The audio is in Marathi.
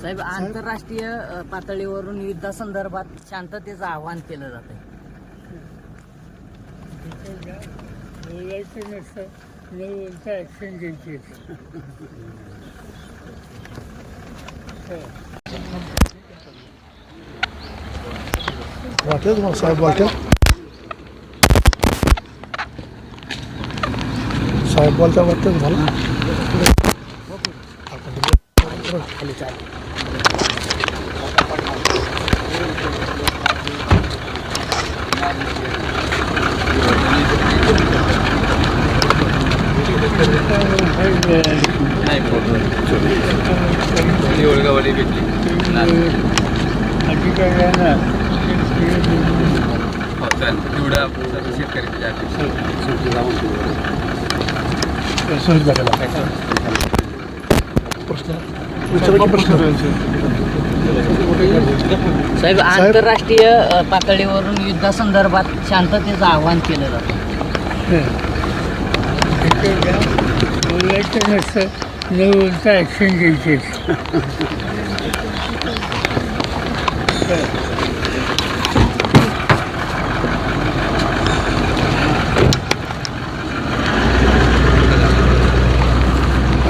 साहेब आंतरराष्ट्रीय पातळीवरून युद्धासंदर्भात शांततेचं आवाहन केलं जात आहे बोलायचं नसतं न बोलता ॲक्शन घ्यायची वाटेल तुम्हाला साहेब वाटेल. साहेब बोलता वाटतं झालं. खाली चालेल अधिकाऱ्यांना सहज बघायला प्रश्न साहेब आंतरराष्ट्रीय पातळीवरून युद्धासंदर्भात शांततेचं आवाहन केलं जात आहे बोलायचं नसतं न बोलता ॲक्शन घ्यायची